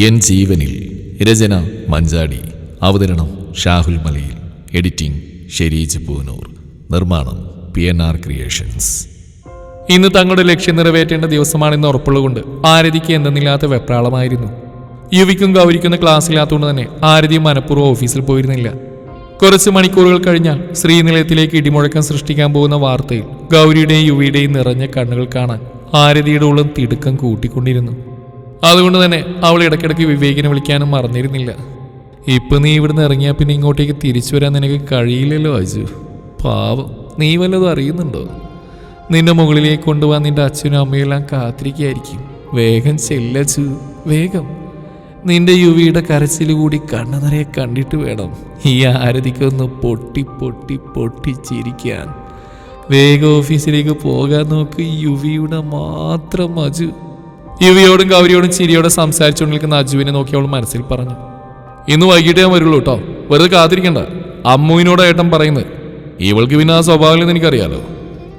N ജീവനിൽ. രചന മഞ്ചാടി. അവതരണം Shahul Malayil. Editing Shereej Poonoor. നിർമ്മാണം പി എൻ ആർ ക്രിയേഷൻസ്. ഇന്ന് തങ്ങളുടെ ലക്ഷ്യം നിറവേറ്റേണ്ട ദിവസമാണെന്ന് ഉറപ്പുള്ളതുകൊണ്ട് ആരതിക്ക് എന്തെന്നില്ലാത്ത വെപ്രാളമായിരുന്നു. യുവിക്കും ഗൗരിക്കുന്ന ക്ലാസ്സില്ലാത്തതുകൊണ്ട് തന്നെ ആരതി മനഃപൂർവം ഓഫീസിൽ പോയിരുന്നില്ല. കുറച്ച് മണിക്കൂറുകൾ കഴിഞ്ഞാൽ ശ്രീനിലയത്തിലേക്ക് ഇടിമുഴക്കം സൃഷ്ടിക്കാൻ പോകുന്ന വാർത്തയിൽ ഗൗരിയുടെയും യുവിയുടെയും നിറഞ്ഞ കണ്ണുകൾ കാണാൻ ആരതിയുടെ ഉള്ളം തിടുക്കം കൂട്ടിക്കൊണ്ടിരുന്നു. അതുകൊണ്ട് തന്നെ അവൾ ഇടയ്ക്കിടയ്ക്ക് വിവേകിനെ വിളിക്കാനും മറന്നിരുന്നില്ല. ഇപ്പൊ നീ ഇവിടുന്ന് ഇറങ്ങിയാൽ പിന്നെ ഇങ്ങോട്ടേക്ക് തിരിച്ചു വരാൻ നിനക്ക് കഴിയില്ലല്ലോ അജു. പാവം. നീ വല്ലതും അറിയുന്നുണ്ടോ? നിന്റെ മുകളിലേക്ക് കൊണ്ടുപോകാൻ നിന്റെ അച്ഛനും അമ്മയും എല്ലാം കാത്തിരിക്കുകയായിരിക്കും. വേഗം ചെല്ലച്ചു വേഗം. നിന്റെ യുവിയുടെ കരച്ചിൽ കൂടി കണ്ണു നിറയെ കണ്ടിട്ട് വേണം ഈ ആരതിക്കൊന്ന് പൊട്ടി പൊട്ടി പൊട്ടി ചിരിക്കാൻ. വേഗം ഓഫീസിലേക്ക് പോകാൻ നോക്ക് യുവിയുടെ മാത്രം അജു. യുവിയോടും ഗൗരിയോടും ചിരിയോടെ സംസാരിച്ചുകൊണ്ട് നിൽക്കുന്ന അജുവിനെ നോക്കി അവൾ മനസ്സിൽ പറഞ്ഞു. ഇന്ന് വൈകിട്ട് ഞാൻ വരുള്ളൂ കേട്ടോ വെറുതെ കാത്തിരിക്കണ്ട. അമ്മുവിനോട് ഏട്ടൻ പറയുന്നത്. ഇവൾക്ക് പിന്നെ ആ സ്വഭാവം എനിക്കറിയാലോ.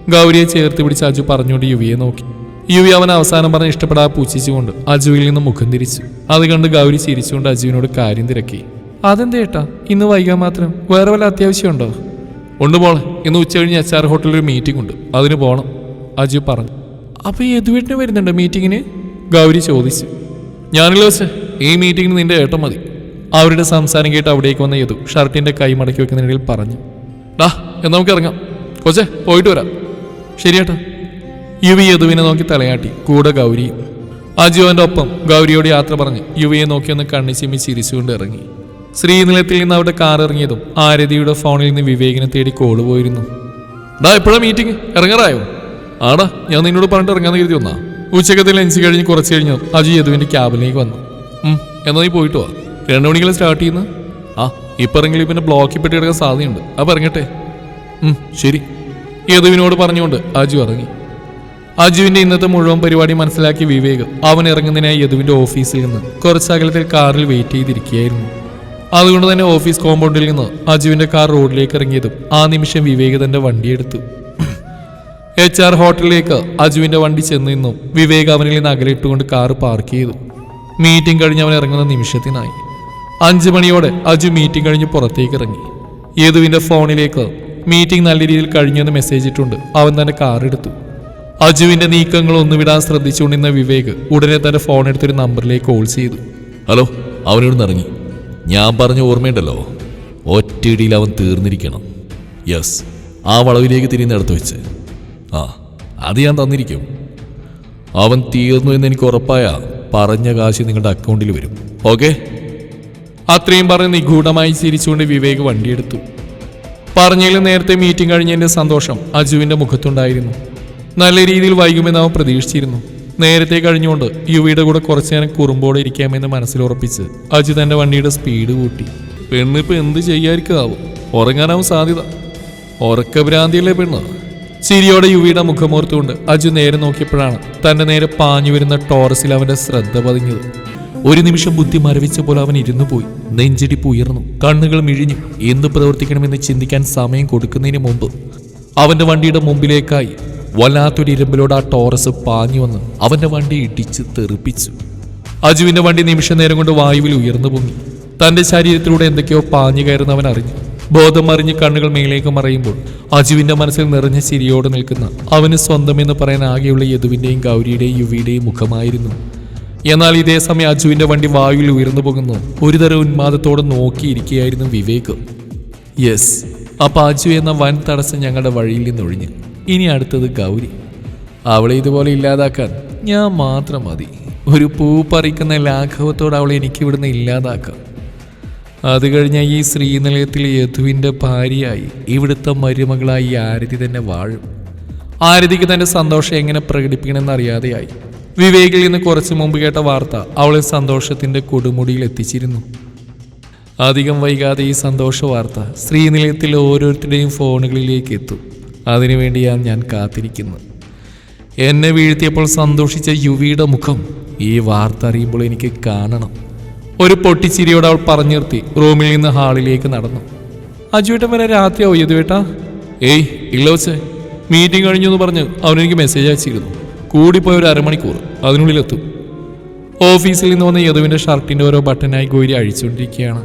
ഗൗരിയെ ചേർത്ത് പിടിച്ച് അജു പറഞ്ഞുകൊണ്ട് യുവിയെ നോക്കി. യുവി അവൻ അവസാനം പറഞ്ഞ് ഇഷ്ടപ്പെടാതെ പൂച്ചിച്ചുകൊണ്ട് അജുവിൽ നിന്ന് മുഖം തിരിച്ചു. അത് കണ്ട് ഗൗരി ചിരിച്ചുകൊണ്ട് അജുവിനോട് കാര്യം തിരക്കി. അതെന്താ ഏട്ടാ? ഇന്ന് വൈകാൻ മാത്രം? വേറെ വല്ല അത്യാവശ്യമുണ്ടോ? ഉണ്ട് പോളെ ഇന്ന് ഉച്ച കഴിഞ്ഞ് എച്ച് ആർ ഹോട്ടലിൽ ഒരു മീറ്റിംഗ് ഉണ്ട്. അതിന് പോകണം അജു പറഞ്ഞു. അപ്പൊ യദുവേട്ടിന് വരുന്നുണ്ടോ മീറ്റിങ്ങിന് ഗൗരി ചോദിച്ചു. ഞാനല്ലോ വെച്ച് ഈ മീറ്റിംഗിന് നിന്റെ ഏട്ടൻ മതി. അവരുടെ സംസാരം കേട്ട് അവിടേക്ക് വന്ന യദു ഷർട്ടിന്റെ കൈ മടക്കി വെക്കുന്നതിനിടയിൽ പറഞ്ഞു. ഡാ എന്നാ നമുക്ക് ഇറങ്ങാം. കൊച്ചേ പോയിട്ട് വരാം. ശരിയേട്ടാ യുവി യദുവിനെ നോക്കി തലയാട്ടി. കൂടെ ഗൗരി അജുവിന്റെ ഒപ്പം ഗൗരിയോട് യാത്ര പറഞ്ഞ് യുവിയെ നോക്കി ഒന്ന് കണ്ണി ചിമ്മി ചിരിച്ചുകൊണ്ട് ഇറങ്ങി. ശ്രീനിലയത്തിൽ നിന്ന് അവിടെ കാർ ഇറങ്ങിയതും ആരതിയുടെ ഫോണിൽ നിന്ന് വിവേകിനെ തേടി കോൾ പോയിരുന്നു. ഡാ എപ്പോഴാ മീറ്റിംഗ് ഇറങ്ങാറായോ? ആടാ ഞാൻ നിന്നോട് പറഞ്ഞിട്ട് ഇറങ്ങാന്ന് കരുതി വന്നാ. ഉച്ചക്കത്തിൽ ലഞ്ച് കഴിഞ്ഞ് കുറച്ച് കഴിഞ്ഞു അജു യദുവിന്റെ ക്യാബിലേക്ക് വന്നു. എന്നാൽ എന്നാ നീ പോയിട്ട് വാ. രണ്ടു മണിക്കെല്ലാം സ്റ്റാർട്ട് ചെയ്യുന്ന? ആ ഇപ്പം ഇറങ്ങി പിന്നെ ബ്ലോക്കിൽ പെട്ടി കിടക്കാൻ സാധ്യതയുണ്ട്. അപ്പം ഇറങ്ങട്ടെ. ശരി. യദുവിനോട് പറഞ്ഞുകൊണ്ട് അജു ഇറങ്ങി. അജുവിന്റെ ഇന്നത്തെ മുഴുവൻ പരിപാടി മനസ്സിലാക്കി വിവേക് അവൻ ഇറങ്ങുന്നതിനായി യദുവിന്റെ ഓഫീസിൽ നിന്ന് കുറച്ച് അകലത്തിൽ കാറിൽ വെയിറ്റ് ചെയ്തിരിക്കുകയായിരുന്നു. അതുകൊണ്ട് തന്നെ ഓഫീസ് കോമ്പൗണ്ടിൽ നിന്ന് അജുവിന്റെ കാർ റോഡിലേക്ക് ഇറങ്ങിയതും ആ നിമിഷം വിവേക് തന്റെ വണ്ടിയെടുത്തു എച്ച് ആർ ഹോട്ടലിലേക്ക് അജുവിന്റെ വണ്ടി ചെന്ന് നിന്നും. വിവേക് അവനിൽ നിന്ന് അകലിട്ടുകൊണ്ട് കാറ് പാർക്ക് ചെയ്തു. മീറ്റിംഗ് കഴിഞ്ഞ് അവൻ ഇറങ്ങുന്ന നിമിഷത്തിനായി. അഞ്ച് മണിയോടെ അജു മീറ്റിംഗ് കഴിഞ്ഞ് പുറത്തേക്ക് ഇറങ്ങി. യേതുവിന്റെ ഫോണിലേക്ക് മീറ്റിംഗ് നല്ല രീതിയിൽ കഴിഞ്ഞെന്ന് മെസ്സേജ് ഇട്ടുണ്ട്. അവൻ തന്നെ കാറെടുത്തു അജുവിന്റെ നീക്കങ്ങൾ ഒന്നും വിടാൻ ശ്രദ്ധിച്ചുകൊണ്ടിരുന്ന വിവേക് ഉടനെ തന്നെ ഫോൺ എടുത്തൊരു നമ്പറിലേക്ക് കോൾ ചെയ്തു. ഹലോ അവനോട് ഇറങ്ങി. ഞാൻ പറഞ്ഞ ഓർമ്മയുണ്ടല്ലോ? ഒറ്റയിടിയിൽ അവൻ തീർന്നിരിക്കണം. യെസ് ആ വളവിലേക്ക് തിരിഞ്ഞെടുത്ത് വെച്ച്. ആ അത് ഞാൻ തന്നിരിക്കും. അവൻ തീർന്നു എന്ന് എനിക്ക് ഉറപ്പായ പറഞ്ഞ കാശ് നിങ്ങളുടെ അക്കൗണ്ടിൽ വരും. ഓക്കെ അത്രയും പറഞ്ഞ് നിഗൂഢമായി ചിരിച്ചുകൊണ്ട് വിവേക് വണ്ടിയെടുത്തു. പറഞ്ഞതിൽ നേരത്തെ മീറ്റിംഗ് കഴിഞ്ഞതിന്റെ സന്തോഷം അജുവിന്റെ മുഖത്തുണ്ടായിരുന്നു. നല്ല രീതിയിൽ വൈകുമെന്ന് അവൻ പ്രതീക്ഷിച്ചിരുന്നു. നേരത്തെ കഴിഞ്ഞുകൊണ്ട് യുവിയുടെ കൂടെ കുറച്ചു നേരം കുറുമ്പോടെ ഇരിക്കാമെന്ന് മനസ്സിലുറപ്പിച്ച് അജു തന്റെ വണ്ടിയുടെ സ്പീഡ് കൂട്ടി. പെണ്ണിപ്പോ എന്ത് ചെയ്യാതിരിക്കാവും? ഉറങ്ങാനാവും സാധ്യത. ഉറക്കഭ്രാന്തിയല്ലേ പെണ്ണ്? ചിരിയോടെ യുവിയുടെ മുഖമോർത്തുകൊണ്ട് അജു നേരെ നോക്കിയപ്പോഴാണ് തന്റെ നേരെ പാഞ്ഞു വരുന്ന ടോറസിൽ അവന്റെ ശ്രദ്ധ പതിഞ്ഞത്. ഒരു നിമിഷം ബുദ്ധി മരവിച്ച പോലെ അവൻ ഇരുന്നു പോയി. നെഞ്ചിടിപ്പ് ഉയർന്നു. കണ്ണുകൾ മിഴിഞ്ഞു എന്ത് പ്രവർത്തിക്കണമെന്ന് ചിന്തിക്കാൻ സമയം കൊടുക്കുന്നതിന് മുമ്പ് അവന്റെ വണ്ടിയുടെ മുമ്പിലേക്കായി വല്ലാത്തൊരു ഇരുമ്പിലോട് ആ ടോറസ് പാഞ്ഞു വന്ന് അവന്റെ വണ്ടി ഇടിച്ച് തെറിപ്പിച്ചു. അജുവിന്റെ വണ്ടി നിമിഷ നേരം കൊണ്ട് വായുവിൽ ഉയർന്നു പൊങ്ങി. തന്റെ ശരീരത്തിലൂടെ എന്തൊക്കെയോ പാഞ്ഞു കയറുന്നവൻ അറിഞ്ഞു. ബോധം അറിഞ്ഞ് കണ്ണുകൾ മേലേക്ക് മറയുമ്പോൾ അജുവിന്റെ മനസ്സിൽ നിറഞ്ഞ ചിരിയോടെ നിൽക്കുന്ന അവന് സ്വന്തമെന്ന് പറയാൻ ആകെയുള്ള യദുവിന്റെയും ഗൗരിയുടെയും യുവിയുടെയും മുഖമായിരുന്നു. എന്നാൽ ഇതേ സമയം അജുവിന്റെ വണ്ടി വായുവിൽ ഉയർന്നു പോകുന്നു. ഒരുതരം ഉന്മാദത്തോടെ നോക്കിയിരിക്കുകയായിരുന്നു വിവേക്. യെസ് അപ്പൊ അജു എന്ന വൻ തടസ്സം ഞങ്ങളുടെ വഴിയിൽ നിന്നൊഴിഞ്ഞ്. ഇനി അടുത്തത് ഗൗരി. അവളെ ഇതുപോലെ ഇല്ലാതാക്കാൻ ഞാൻ മാത്രം മതി. ഒരു പൂ പറിക്കുന്ന ലാഘവത്തോടെ അവളെ എനിക്ക് ഇവിടുന്ന് ഇല്ലാതാക്കാം. അത് കഴിഞ്ഞ ഈ ശ്രീനിലയത്തിൽ യദുവിന്റെ ഭാര്യയായി ഇവിടുത്തെ മരുമകളായി ആരതി തന്നെ വാഴും. ആരതിക്ക് തന്റെ സന്തോഷം എങ്ങനെ പ്രകടിപ്പിക്കണമെന്ന് അറിയാതെയായി വിവേകിൽ നിന്ന് കുറച്ചു മുമ്പ് കേട്ട വാർത്ത അവളെ സന്തോഷത്തിന്റെ കൊടുമുടിയിൽ എത്തിച്ചിരുന്നു. അധികം വൈകാതെ ഈ സന്തോഷ വാർത്ത ശ്രീനിലയത്തിലെ ഓരോരുത്തരുടെയും ഫോണുകളിലേക്ക് എത്തും. അതിനുവേണ്ടിയാണ് ഞാൻ കാത്തിരിക്കുന്നത് എന്നെ വീഴ്ത്തിയപ്പോൾ സന്തോഷിച്ച യുവിയുടെ മുഖം ഈ വാർത്ത അറിയുമ്പോൾ എനിക്ക് കാണണം. ഒരു പൊട്ടിച്ചിരിയോട് അവൾ പറഞ്ഞു നിർത്തി. റൂമിൽ നിന്ന് ഹാളിലേക്ക് നടന്നു. അജുവേട്ടൻ വരെ രാത്രിയാവും യദുവേട്ട ഏയ് ഇല്ല വെച്ചേ മീറ്റിംഗ് കഴിഞ്ഞു എന്ന് പറഞ്ഞ് അവനെനിക്ക് മെസ്സേജ് അയച്ചിരുന്നു. കൂടിപ്പോയ ഒരു അരമണിക്കൂർ അതിനുള്ളിലെത്തും ഓഫീസിൽ നിന്ന് വന്ന യദുവിന്റെ ഷർട്ടിന്റെ ഓരോ ബട്ടനായി ഗോരി അഴിച്ചുകൊണ്ടിരിക്കുകയാണ്.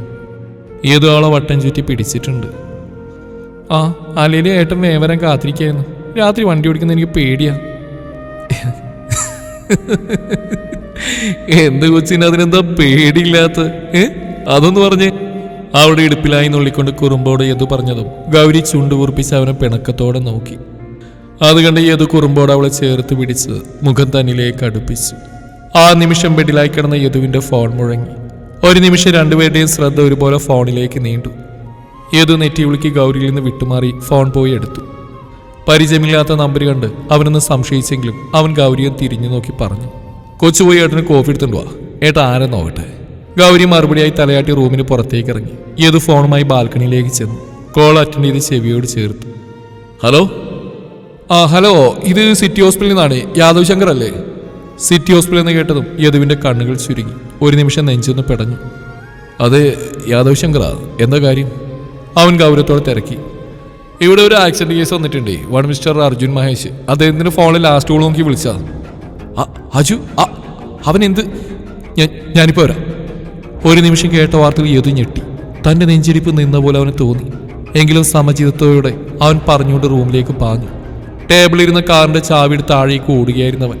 യദു ആളെ വട്ടം ചുറ്റി പിടിച്ചിട്ടുണ്ട്. ആ അലയിലെ ഏട്ടൻ വേവരം കാത്തിരിക്കായിരുന്നു. രാത്രി വണ്ടി ഓടിക്കുന്ന എനിക്ക് പേടിയാ. എന്ത് കൊച്ചിന് അതിനെന്താ പേടിയില്ലാത്ത ഏ? അതൊന്ന് പറഞ്ഞേ. അവിടെ ഇടുപ്പിലായി നുള്ളിക്കൊണ്ട് കുറുമ്പോട് യദു പറഞ്ഞതും ഗൗരി ചുണ്ടുകൂർപ്പിച്ച് അവനെ പിണക്കത്തോടെ നോക്കി. അത് കണ്ട് യദു കുറുമ്പോട് അവളെ ചേർത്ത് പിടിച്ച് മുഖം തന്നിലേക്ക് അടുപ്പിച്ചു. ആ നിമിഷം ബെഡിലായി കിടന്ന യതുവിന്റെ ഫോൺ മുഴങ്ങി. ഒരു നിമിഷം രണ്ടുപേരുടെയും ശ്രദ്ധ ഒരുപോലെ ഫോണിലേക്ക് നീണ്ടു. യതു നെറ്റി വിളിക്ക് ഗൗരിയിൽ നിന്ന് വിട്ടുമാറി ഫോൺ പോയി എടുത്തു. പരിചയമില്ലാത്ത നമ്പർ കണ്ട് അവനൊന്ന് സംശയിച്ചെങ്കിലും അവൻ ഗൗരിയെ തിരിഞ്ഞു നോക്കി പറഞ്ഞു. കൊച്ചുപോയി ഏട്ടന് കോഫി എടുത്തുകൊണ്ട് വാ. ഏട്ടാ ആരെ നോക്കട്ടെ? ഗൗരി മറുപടിയായി തലയാട്ടി റൂമിന് പുറത്തേക്ക് ഇറങ്ങി. ഏത് ഫോണുമായി ബാൽക്കണിയിലേക്ക് ചെന്നു. കോൾ അറ്റൻഡ് ചെയ്ത് ചെവിയോട് ചേർത്തു. ഹലോ? ആ ഹലോ ഇത് സിറ്റി ഹോസ്പിറ്റലിൽ നിന്നാണ്. യാദവ് ശങ്കർ അല്ലേ? സിറ്റി ഹോസ്പിറ്റൽ എന്ന് കേട്ടതും യദുവിന്റെ കണ്ണുകൾ ചുരുങ്ങി. ഒരു നിമിഷം നെഞ്ചൊന്ന് പെടഞ്ഞു. അതെ യാദവ് ശങ്കറാ. എന്താ കാര്യം? അവൻ ഗൗരവത്തോടെ തിരക്കി. ഇവിടെ ഒരു ആക്സിഡന്റ് കേസ് വന്നിട്ടുണ്ട്. One mister Arjun Mahesh. അദ്ദേഹത്തിന് ഫോണിൽ ലാസ്റ്റ് കോൾ നോക്കി വിളിച്ചാ ആ, അജു അവൻ എന്ത് ഞാനിപ്പോ വരാം. ഒരു നിമിഷം കേട്ട വാർത്തകൾ യതു ഞെട്ടി. തന്റെ നെഞ്ചിരിപ്പ് നിന്ന പോലെ അവന് തോന്നി. എങ്കിലും സമചിതത്തോടെ അവൻ പറഞ്ഞുകൊണ്ട് റൂമിലേക്ക് പാഞ്ഞു. ടേബിളിരുന്ന കാറിന്റെ ചാവി താഴേക്ക് ഓടുകയായിരുന്നവൻ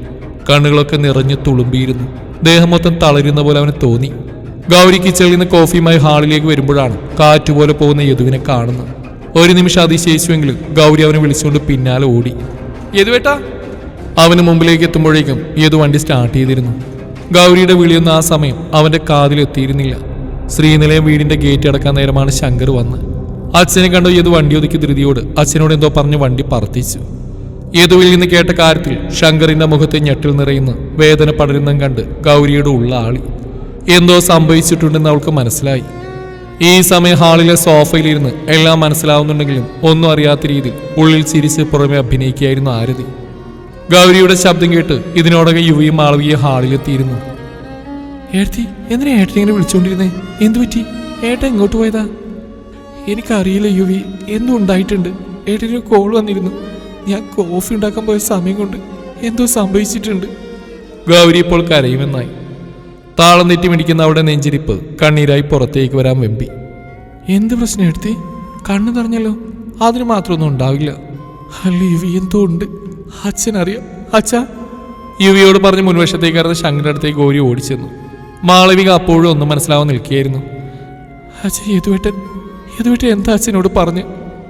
കണ്ണുകളൊക്കെ നിറഞ്ഞു തുളുമ്പിയിരുന്നു. ദേഹം മൊത്തം തളരുന്ന പോലെ അവന് തോന്നി. ഗൗരി കിച്ചണിൽ നിന്ന് കോഫിയുമായി ഹാളിലേക്ക് വരുമ്പോഴാണ് കാറ്റുപോലെ പോകുന്ന യദുവിനെ കാണുന്നത്. ഒരു നിമിഷം അതിശയിച്ചുവെങ്കിലും ഗൗരി അവനെ വിളിച്ചുകൊണ്ട് പിന്നാലെ ഓടി. യദുവേട്ടാ അവന് മുമ്പിലേക്ക് എത്തുമ്പോഴേക്കും ഏതോ വണ്ടി സ്റ്റാർട്ട് ചെയ്തിരുന്നു. ഗൗരിയുടെ വിളിയൊന്നും ആ സമയം അവന്റെ കാതിലെത്തിയിരുന്നില്ല ശ്രീനിലയം വീടിന്റെ ഗേറ്റ് അടക്കാൻ നേരമാണ് ശങ്കർ വന്ന് അച്ഛനെ കണ്ടു ഏത് വണ്ടി ഒതുക്കി ധൃതിയോട് അച്ഛനോട് എന്തോ പറഞ്ഞ് വണ്ടി പറത്തിച്ചു. ഏതുവിൽ നിന്ന് കേട്ട കാര്യത്തിൽ ശങ്കറിന്റെ മുഖത്തെ ഞെട്ടിൽ നിറയുന്ന വേദന പടരുന്നതും കണ്ട് ഗൗരിയുടെ ഉള്ള ആളി എന്തോ സംഭവിച്ചിട്ടുണ്ടെന്ന് അവൾക്ക് മനസ്സിലായി. ഈ സമയം ഹാളിലെ സോഫയിലിരുന്ന് എല്ലാം മനസ്സിലാവുന്നുണ്ടെങ്കിലും ഒന്നും അറിയാത്ത രീതിയിൽ ഉള്ളിൽ ചിരിച്ച് പുറമെ അഭിനയിക്കുകയായിരുന്നു ആരതി. ഗൗരിയുടെ ശബ്ദം കേട്ട് ഇതിനോടകം യുവിയും മാളവിയെ ഹാളിലെത്തിയിരുന്നു ഏട്ടത്തി എന്തിനാ ഏട്ടൻ ഇങ്ങനെ വിളിച്ചുകൊണ്ടിരുന്നേ എന്തു പറ്റി? ഏട്ടൻ എങ്ങോട്ട് പോയതാ? എനിക്കറിയില്ല യുവി എന്തോ ഉണ്ടായിട്ടുണ്ട്. ഏട്ടനൊരു കോൾ വന്നിരുന്നു. ഞാൻ കോഫി ഉണ്ടാക്കാൻ പോയ സമയം കൊണ്ട് എന്തോ സംഭവിച്ചിട്ടുണ്ട്. ഗൗരി ഇപ്പോൾ കരയുമെന്നായി. താളം തെറ്റി മിടിക്കുന്ന അവിടെ നെഞ്ചിരിപ്പ് കണ്ണീരായി പുറത്തേക്ക് വരാൻ വെമ്പി. എന്ത് പ്രശ്നം എടുത്തി കണ്ണു നിറഞ്ഞല്ലോ. അതിന് മാത്രമൊന്നും ഉണ്ടാവില്ല. അല്ല യുവി എന്തോ ഉണ്ട്? അച്ഛനറിയാം. അച്ഛാ യുവിയോട് പറഞ്ഞ് മുൻവശത്തേക്ക് ഇറന്ന് ശങ്കരുടെ അടുത്തേക്ക് ഗോരി ഓടിച്ചെന്നു. മാളവിക അപ്പോഴും ഒന്നും മനസ്സിലാവാൻ നിൽക്കുകയായിരുന്നു. അച്ഛൻ യദുവേട്ടൻ യദുവേട്ടൻ എന്താ അച്ഛനോട് പറഞ്ഞ്?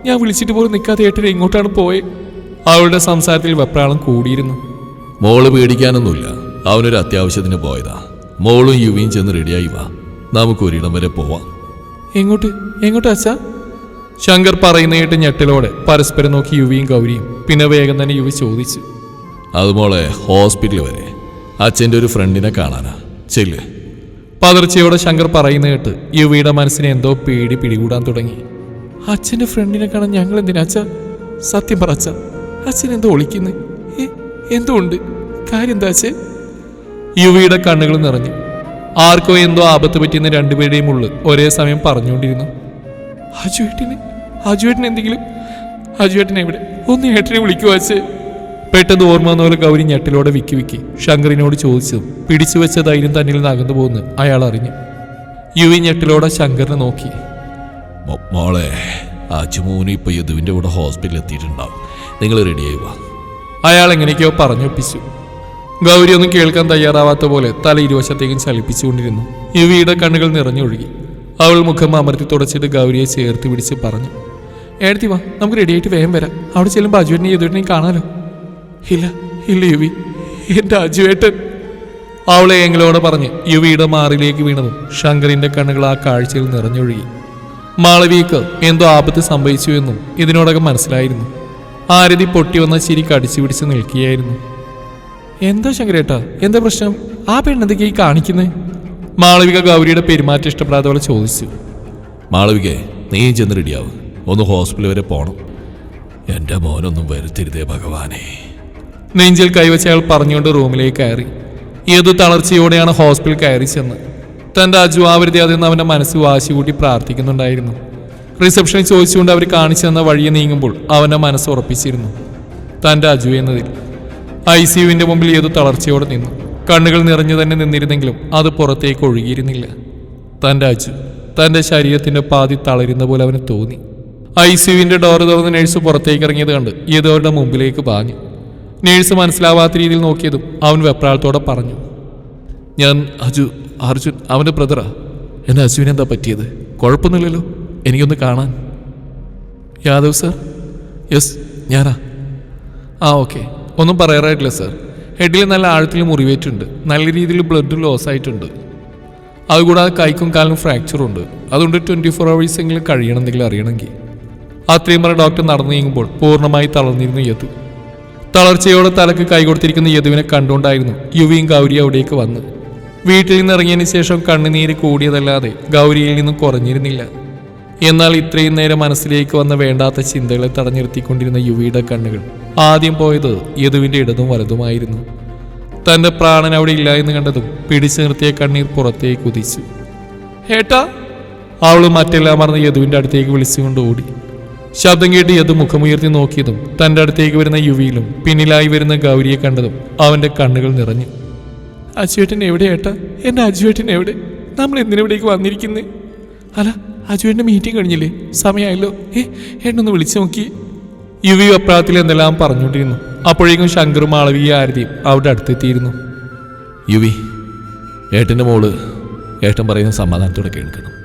ഞാൻ വിളിച്ചിട്ട് പോലും നിൽക്കാതെ ഏട്ടൻ എങ്ങോട്ടാണ് പോയെ? അവളുടെ സംസാരത്തിൽ വെപ്രാളം കൂടിയിരുന്നു. മോൾ പേടിക്കാനൊന്നുമില്ല. അവനൊരു അത്യാവശ്യത്തിന് പോയതാ. മോളും യുവിയും ചെന്ന് റെഡിയായി വാ. നമുക്ക് ഒരിടം വരെ പോവാം. എങ്ങോട്ട്? എങ്ങോട്ട് അച്ഛാ? ശങ്കർ പറയുന്നേട്ട് ഞെട്ടിലോടെ പരസ്പരം നോക്കി യുവിയും ഗൗരിയും. പിന്നെ വേഗം തന്നെ യുവി ചോദിച്ചു. അതുപോലെ ഹോസ്പിറ്റൽ വരെ. അച്ഛന്റെ ഒരു ഫ്രണ്ടിനെ കാണാനാ. ചെല്ല്. പതർച്ചയോടെ ശങ്കർ പറയുന്ന കേട്ട് യുവിയുടെ മനസ്സിനെ എന്തോ പേടി പിടികൂടാൻ തുടങ്ങി. അച്ഛന്റെ ഫ്രണ്ടിനെ കാണാൻ ഞങ്ങൾ എന്തിനാ അച്ഛ? സത്യം പറ അച്ഛ. അച്ഛൻ എന്തോ ഒളിക്കുന്നു. എന്തോ ഉണ്ട് കാര്യം എന്താ അച്ഛൻ യുവിയുടെ കണ്ണുകൾ നിറഞ്ഞു. ആർക്കോ എന്തോ ആപത്ത് പറ്റിയെന്ന് രണ്ടുപേരുടെയും ഉള്ളിൽ ഒരേ സമയം പറഞ്ഞുകൊണ്ടിരുന്നു. അജുവേട്ടിന് അജുവേട്ടന് എന്തെങ്കിലും അജുവേട്ടനെ ഇവിടെ. ഒന്ന് ഏട്ടനെ വിളിക്കുവോ അച്ഛേ? പെട്ടെന്ന് ഓർമ്മ വന്ന പോലെ ഗൗരി ഞെട്ടിലോടെ വിക്കി വിക്കി. ശങ്കറിനോട് ചോദിച്ചതും പിടിച്ചു വെച്ച ധൈര്യം തന്നിൽ നിന്ന് അകന്നു പോകുന്നു അയാൾ അറിഞ്ഞു. യുവി ഞെട്ടിലോടെ ശങ്കറിനെ നോക്കി. മോളെ അച്ചുമോനും ഇപ്പൊ യദുവിന്റെ കൂടെ ഹോസ്പിറ്റലിൽ എത്തിയിട്ടുണ്ടാവും. നിങ്ങൾ റെഡി വാ. അയാൾ എങ്ങനെയൊക്കെയോ പറഞ്ഞൊപ്പിച്ചു. ഗൗരി ഒന്നും കേൾക്കാൻ തയ്യാറാവാത്ത പോലെ തല ഇരുവശത്തേക്കും ചലിപ്പിച്ചുകൊണ്ടിരുന്നു. യുവിയുടെ കണ്ണുകൾ നിറഞ്ഞൊഴുകി. അവൾ മുഖം അമർത്തി തുടച്ചിട്ട് ഗൗരിയെ ചേർത്ത് പിടിച്ച് പറഞ്ഞു. ഏടത്തി വാ നമുക്ക് റെഡിയായിട്ട് വേഗം വരാം. അവിടെ ചെല്ലുമ്പോൾ അജുവേട്ടനെ യദുവേട്ടനെയും കാണാലോ? ഇല്ല ഇല്ല യുവി എന്റെ അജുവേട്ടൻ. അവളെ എങ്കിലോടെ പറഞ്ഞ് യുവിയുടെ മാറിലേക്ക് വീണതും ശങ്കറിന്റെ കണ്ണുകൾ ആ കാഴ്ചയിൽ നിറഞ്ഞൊഴുകി. മാളവിക്ക് എന്തോ ആപത്ത് സംഭവിച്ചു എന്നും ഇതിനോടകം മനസ്സിലായിരുന്നു. ആരതി പൊട്ടി വന്ന ചിരി കടിച്ചു പിടിച്ച് നിൽക്കുകയായിരുന്നു. എന്താ ശങ്കരേട്ടാ എന്താ പ്രശ്നം? ആ പെണ്ണെന്തൊക്കെയായി കാണിക്കുന്നേ? മാളവിക ഗൗരിയുടെ പെരുമാറ്റം ഇഷ്ടപ്പെടാതെ ചോദിച്ചു. മാളവികെ നീ ചെന്ന് റെഡിയാവും ഒന്ന് ഹോസ്പിറ്റൽ വരെ പോണം. എന്റെ മോനൊന്നും വരുത്തരുതേ ഭഗവാനെ. നെഞ്ചിൽ കൈവച്ച അയാൾ പറഞ്ഞുകൊണ്ട് റൂമിലേക്ക് കയറി. ഏത് തളർച്ചയോടെയാണ് ഹോസ്പിറ്റൽ കയറി ചെന്ന്. തന്റെ അജു അതിൽ നിന്ന് അവന്റെ മനസ്സ് വാശി കൂട്ടി പ്രാർത്ഥിക്കുന്നുണ്ടായിരുന്നു. റിസപ്ഷനിൽ ചോദിച്ചുകൊണ്ട് അവർ കാണിച്ചു തന്ന വഴിയെ നീങ്ങുമ്പോൾ അവന്റെ മനസ്സ് ഉറപ്പിച്ചിരുന്നു. തന്റെ അജു എന്നതിൽ. ഐ സി മുമ്പിൽ ഏത് തളർച്ചയോടെ നിന്നു. കണ്ണുകൾ നിറഞ്ഞു തന്നെ നിന്നിരുന്നെങ്കിലും അത് പുറത്തേക്ക് ഒഴുകിയിരുന്നില്ല. തന്റെ അജു തന്റെ ശരീരത്തിന്റെ പാതി തളരുന്ന പോലെ അവന് തോന്നി. ഐ സിയുവിന്റെ ഡോർ തുറന്ന് നേഴ്സ് പുറത്തേക്ക് ഇറങ്ങിയത് കണ്ട് ഏതോ അവരുടെ മുമ്പിലേക്ക് പാഞ്ഞു. നേഴ്സ് മനസ്സിലാവാത്ത രീതിയിൽ നോക്കിയതും അവൻ വെപ്രാളത്തോടെ പറഞ്ഞു ഞാൻ അജു അർജുൻ അവന്റെ ബ്രദറാ എന്റെ അജുവിന് എന്താ പറ്റിയത്? കുഴപ്പമൊന്നുമില്ലല്ലോ. എനിക്കൊന്ന് കാണാൻ. യാദവ് സർ യെസ് ഞാനാ. ആ ഓക്കെ ഒന്നും പറയാറായിട്ടില്ല സർ ഹെഡിൽ നല്ല ആഴത്തിൽ മുറിവേറ്റുണ്ട്. നല്ല രീതിയിൽ ബ്ലഡ് ലോസ് ആയിട്ടുണ്ട്. അതുകൂടാതെ കൈക്കും കാലിനും ഫ്രാക്ചറും ഉണ്ട്. അതുകൊണ്ട് ട്വന്റി ഫോർ അവേഴ്സ് എങ്കിലും കഴിയണം എന്തെങ്കിലും അറിയണമെങ്കിൽ. അത്രയും പറഞ്ഞ ഡോക്ടർ നടന്നു നീങ്ങുമ്പോൾ പൂർണമായി തളർന്നിരുന്നു യദു. തളർച്ചയോടെ തലക്ക് കൈകൊടുത്തിരിക്കുന്ന യദുവിനെ കണ്ടുകൊണ്ടായിരുന്നു യുവിയും ഗൗരി അവിടേക്ക് വന്നത്. വീട്ടിൽ നിന്ന് ഇറങ്ങിയതിന് ശേഷം കണ്ണുനീര് കൂടിയതല്ലാതെ ഗൗരിയിൽ നിന്നും കുറഞ്ഞിരുന്നില്ല. എന്നാൽ ഇത്രയും നേരം മനസ്സിലേക്ക് വന്ന വേണ്ടാത്ത ചിന്തകളെ തടഞ്ഞിർത്തിക്കൊണ്ടിരുന്ന യുവിയുടെ കണ്ണുകൾ ആദ്യം പോയത് യദുവിന്റെ ഇടതും വലതുമായിരുന്നു. തന്റെ പ്രാണൻ അവിടെ ഇല്ല എന്ന് കണ്ടതും പിടിച്ചു നിർത്തിയ കണ്ണീർ പുറത്തേക്ക് കുതിച്ചു ഏട്ടാ അവൾ മറ്റെല്ലാം മറന്ന് യദുവിന്റെ അടുത്തേക്ക് വിളിച്ചുകൊണ്ട് ഓടി. ശബ്ദം കേട്ട് യദു മുഖമുയർത്തി നോക്കിയതും തന്റെ അടുത്തേക്ക് വരുന്ന യുവിയിലും പിന്നിലായി വരുന്ന ഗൗരിയെ കണ്ടതും അവന്റെ കണ്ണുകൾ നിറഞ്ഞു. അജുവേട്ടൻ എവിടെ ഏട്ടാ? എന്റെ അജുവേട്ടൻ എവിടെ? നമ്മൾ എന്തിനെവിടേക്ക് വന്നിരിക്കുന്നേ? അല്ല അജുവേട്ടന്റെ മീറ്റിംഗ് കഴിഞ്ഞില്ലേ? സമയമായല്ലോ. ഏ എന്നൊന്ന് വിളിച്ചു നോക്കി. യുവി അപ്രായത്തിൽ എന്തെല്ലാം പറഞ്ഞുകൊണ്ടിരുന്നു. അപ്പോഴേക്കും ശങ്കറും മാളവിയും ആരതിയും അവിടെ അടുത്തെത്തിയിരുന്നു. യുവി ഏട്ടന്റെ മോൾ ഏട്ടൻ പറയുന്ന സമാധാനത്തോടെ കേൾക്കണം.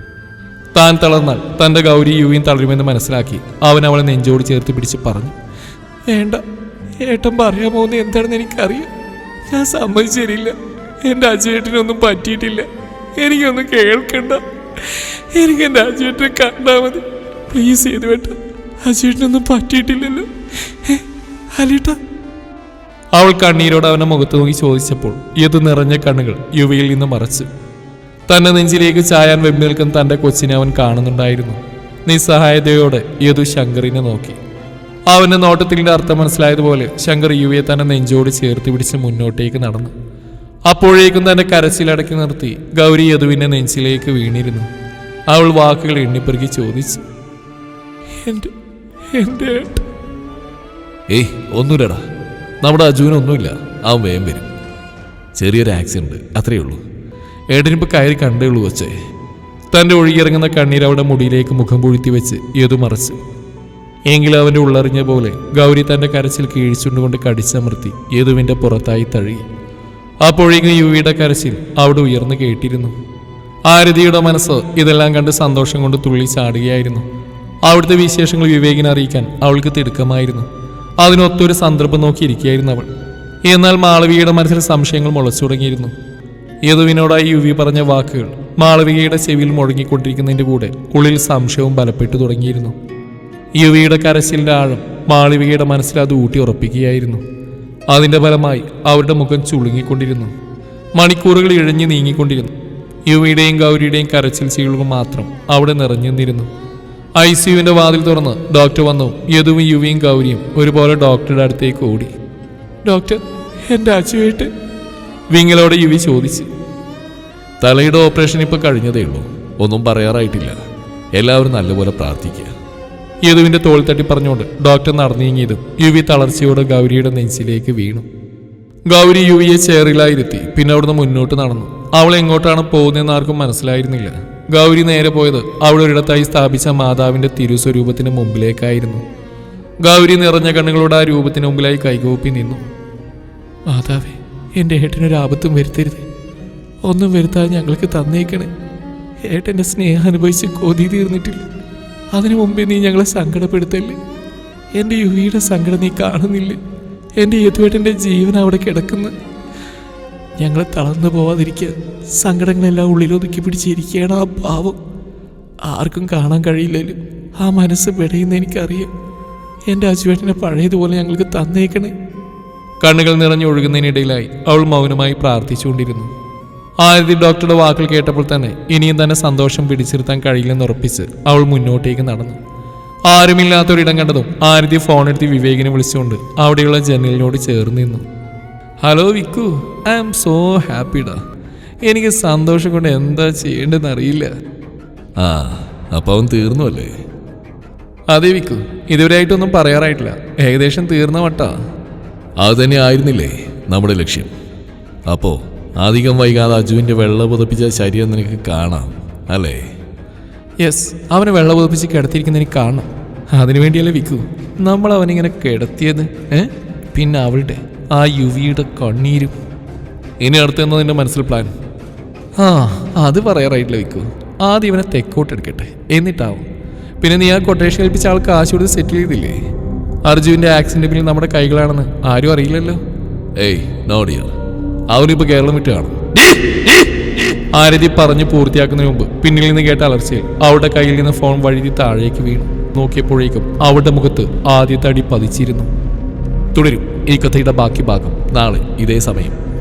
താൻ തളർന്നാൽ തന്റെ ഗൗരി യുവിയും തളരുമെന്ന് മനസ്സിലാക്കി അവൻ അവളെ നെഞ്ചോട് ചേർത്ത് പിടിച്ച് പറഞ്ഞു വേണ്ട ഏട്ടൻ പറയാൻ പോകുന്നത് എന്താണെന്ന് എനിക്കറിയാം. ഞാൻ സമ്മതിച്ചില്ല എന്റെ അജയേട്ടനൊന്നും പറ്റിയിട്ടില്ല. എനിക്കൊന്നും കേൾക്കണ്ട. എനിക്ക് എന്റെ അജയേട്ടനെ കണ്ടാൽ മതി. പ്ലീസ് ചെയ്തു വേട്ട അജയേട്ടനൊന്നും പറ്റിയിട്ടില്ലല്ലോ. അലിട്ട. അവൾ കണ്ണീരോട് അവനെ മുഖത്ത് നോക്കി ചോദിച്ചപ്പോൾ ഇത് നിറഞ്ഞ കണ്ണുകൾ യുവയിൽ നിന്ന് മറച്ചു തന്റെ നെഞ്ചിലേക്ക് ചായാൻ വെമ്പേൽക്കുന്ന തന്റെ കൊച്ചിനെ അവൻ കാണുന്നുണ്ടായിരുന്നു. നിസ്സഹായതയോടെ യദു ശങ്കറിനെ നോക്കി. അവന്റെ നോട്ടത്തിന്റെ അർത്ഥം മനസ്സിലായതുപോലെ ശങ്കർ യുവയെ തന്നെ നെഞ്ചോട് ചേർത്ത് പിടിച്ച് മുന്നോട്ടേക്ക് നടന്നു. അപ്പോഴേക്കും തന്റെ കരച്ചിലടക്കി നിർത്തി ഗൗരി യദുവിന്റെ നെഞ്ചിലേക്ക് വീണിരുന്നു. അവൾ വാക്കുകൾ എണ്ണിപ്പെറുക്കി ചോദിച്ചു. ഏയ് ഒന്നുമില്ലടാ. നമ്മുടെ അജുവിനൊന്നുമില്ല. അവൻ വേഗം വരും. ചെറിയൊരു ആക്സിഡന്റ് അത്രയേ ഉള്ളൂ. ഏട്ടനിപ്പോൾ കയറി കണ്ടേ ഉള്ളൂ വച്ചേ തന്റെ ഒഴുകിയിറങ്ങുന്ന കണ്ണീർ അവിടെ മുടിയിലേക്ക് മുഖം പൊഴുത്തി വെച്ച് ഏതു മറച്ചു. എങ്കിലും അവന്റെ ഉള്ളറിഞ്ഞ പോലെ ഗൗരി തന്റെ കരച്ചിൽ കീഴ്ച്ചുണ്ടുകൊണ്ട് കടിച്ചമർത്തി യദുവിന്റെ പുറത്തായി തഴുകി. അപ്പോഴേക്കും യുവിയുടെ കരച്ചിൽ അവിടെ ഉയർന്നു കേട്ടിരുന്നു. ആരതിയുടെ മനസ്സ് ഇതെല്ലാം കണ്ട് സന്തോഷം കൊണ്ട് തുള്ളി ചാടുകയായിരുന്നു. അവിടുത്തെ വിശേഷങ്ങൾ വിവേകിനെ അറിയിക്കാൻ അവൾക്ക് തിടുക്കമായിരുന്നു. അതിനൊത്തൊരു സന്ദർഭം നോക്കിയിരിക്കുകയായിരുന്നു അവൾ. എന്നാൽ മാളവിയുടെ മനസ്സിൽ സംശയങ്ങൾ മുളച്ചു തുടങ്ങിയിരുന്നു യദുവിനോടായി യുവി പറഞ്ഞ വാക്കുകൾ മാളവികയുടെ ചെവിയിൽ മുഴങ്ങിക്കൊണ്ടിരിക്കുന്നതിന്റെ കൂടെ ഉള്ളിൽ സംശയവും ബലപ്പെട്ടു തുടങ്ങിയിരുന്നു. യുവിയുടെ കരച്ചിലിന്റെ ആഴം മാളവികയുടെ മനസ്സിൽ അത് ഊട്ടി ഉറപ്പിക്കുകയായിരുന്നു. അതിന്റെ ഫലമായി അവരുടെ മുഖം ചുളുങ്ങിക്കൊണ്ടിരുന്നു. മണിക്കൂറുകൾ ഇഴഞ്ഞു നീങ്ങിക്കൊണ്ടിരുന്നു. യുവിയുടെയും ഗൗരിയുടെയും കരച്ചിൽ ചീളുകൾ മാത്രം അവിടെ നിറഞ്ഞു നിന്നിരുന്നു. ഐ സിയുവിന്റെ വാതിൽ തുറന്ന് ഡോക്ടർ വന്നു. യദുവും യുവിയും ഗൗരിയും ഒരുപോലെ ഡോക്ടറുടെ അടുത്തേക്ക് ഓടി. ഡോക്ടർ എന്റെ അച്ചുവേട്ട് വിങ്ങലോടെ യുവി ചോദിച്ചു. തലയുടെ ഓപ്പറേഷൻ ഇപ്പൊ കഴിഞ്ഞതേ ഉള്ളൂ. ഒന്നും പറയാറായിട്ടില്ല. എല്ലാവരും നല്ലപോലെ പ്രാർത്ഥിക്കുക. യദുവിന്റെ തോൾ തട്ടി പറഞ്ഞുകൊണ്ട് ഡോക്ടർ നടന്നീങ്ങിയതും യുവി തളർച്ചയോടെ ഗൗരിയുടെ നെഞ്ചിലേക്ക് വീണു. ഗൗരി യുവിയെ ചേറിലായിരുത്തി പിന്നെ അവിടുന്ന് മുന്നോട്ട് നടന്നു. അവൾ എങ്ങോട്ടാണ് പോകുന്നതെന്ന് ആർക്കും മനസ്സിലായിരുന്നില്ല. ഗൗരി നേരെ പോയത് അവൾ ഒരിടത്തായി സ്ഥാപിച്ച മാതാവിന്റെ തിരുസ്വരൂപത്തിന് മുമ്പിലേക്കായിരുന്നു. ഗൗരി നിറഞ്ഞ കണ്ണുകളോട് ആ രൂപത്തിന് മുമ്പിലായി കൈകോപ്പി നിന്നു. മാതാവേ എന്റെ ഏട്ടനൊരാപത്തും വരുത്തരുത്. ഒന്നും വരുത്താതെ ഞങ്ങൾക്ക് തന്നേക്കണേ. ഏട്ടന്റെ സ്നേഹം അനുഭവിച്ച് കൊതി തീർന്നിട്ടില്ല. അതിനു മുമ്പേ നീ ഞങ്ങളെ സങ്കടപ്പെടുത്തല്ലേ? എന്റെ യുവിയുടെ സങ്കടം നീ കാണുന്നില്ലേ? എന്റെ യദുവേട്ടന്റെ ജീവൻ അവിടെ കിടക്കുന്നു. ഞങ്ങളെ തളർന്നു പോവാതിരിക്കുക. സങ്കടങ്ങളെല്ലാം ഉള്ളിലൊതുക്കി പിടിച്ചിരിക്കുകയാണ് ആ ഭാവം ആർക്കും കാണാൻ കഴിയില്ലല്ലോ. ആ മനസ്സ് പെടയുന്ന എനിക്കറിയാം. എന്റെ അജുവേട്ടനെ പഴയതുപോലെ ഞങ്ങൾക്ക് തന്നേക്കണേ. കണ്ണുകൾ നിറഞ്ഞൊഴുകുന്നതിനിടയിലായി അവൾ മൗനമായി പ്രാർത്ഥിച്ചുകൊണ്ടിരുന്നു. ആരതി ഡോക്ടറുടെ വാക്കുകൾ കേട്ടപ്പോൾ തന്നെ ഇനിയും തന്നെ സന്തോഷം പിടിച്ചിരുത്താൻ കഴിയില്ലെന്ന് ഉറപ്പിച്ച് അവൾ മുന്നോട്ടേക്ക് നടന്നു. ആരുമില്ലാത്തൊരിടം കണ്ടതും ആരതി ഫോണെടുത്ത് വിവേകിനെ വിളിച്ചുകൊണ്ട് അവിടെയുള്ള ജനലിനോട് ചേർന്ന് നിന്നു. Hello Vikku I am so ഹാപ്പിഡാ എനിക്ക് സന്തോഷം കൊണ്ട് എന്താ ചെയ്യേണ്ടതെന്ന് അറിയില്ല. ആ അപ്പം അവൻ തീർന്നു അല്ലേ? അതെ വിക്കു ഇതുവരെയായിട്ടൊന്നും പറയാറായിട്ടില്ല. ഏകദേശം തീർന്ന വട്ടാ. അത് തന്നെ ആയിരുന്നില്ലേ നമ്മുടെ ലക്ഷ്യം? അപ്പോ അധികം വൈകാതെ അജുവിന്റെ വെള്ള പുതപ്പിച്ച ശരീരം നിനക്ക് കാണാം അല്ലേ? യെസ് അവനെ വെള്ളം പുതപ്പിച്ച് കിടത്തിയിരിക്കുന്ന എനിക്ക് കാണണം. അതിനു വേണ്ടിയല്ലേ വിൽക്കൂ നമ്മൾ അവനിങ്ങനെ കിടത്തിയത് ഏ? പിന്നെ അവളുടെ ആ യുവിയുടെ കണ്ണീരും. ഇനി അടുത്തെന്നോ നിന്റെ മനസ്സിൽ പ്ലാൻ ആ അത് പറയാറായിട്ടില്ല വിൽക്കൂ ആദ്യം ഇവനെ തെക്കോട്ട് എടുക്കട്ടെ. എന്നിട്ടാവും. പിന്നെ നീ ആ കൊട്ടേഷൻ ഏൽപ്പിച്ച ആൾക്ക് കാശ് കൊടുത്ത് സെറ്റിൽ ചെയ്തില്ലേ? അർജുവിന്റെ ആക്സിഡന്റ് പിന്നിൽ നമ്മുടെ കൈകളാണെന്ന് ആരും അറിയില്ലല്ലോ. ഏയ് നോഡിയർ അവനിപ്പോൾ കേരളം വിട്ട് കാണും ആരതി പറഞ്ഞു പൂർത്തിയാക്കുന്നതിന് മുമ്പ് പിന്നിൽ നിന്ന് കേട്ട അലർച്ചയിൽ അവളുടെ കയ്യിൽ നിന്ന് ഫോൺ വഴുതി താഴേക്ക് വീണു. നോക്കിയപ്പോഴേക്കും അവളുടെ മുഖത്ത് ആദ്യത്തെ അടി പതിച്ചിരുന്നു. തുടരും ഈ കഥയുടെ ബാക്കി ഭാഗം നാളെ ഇതേ സമയം.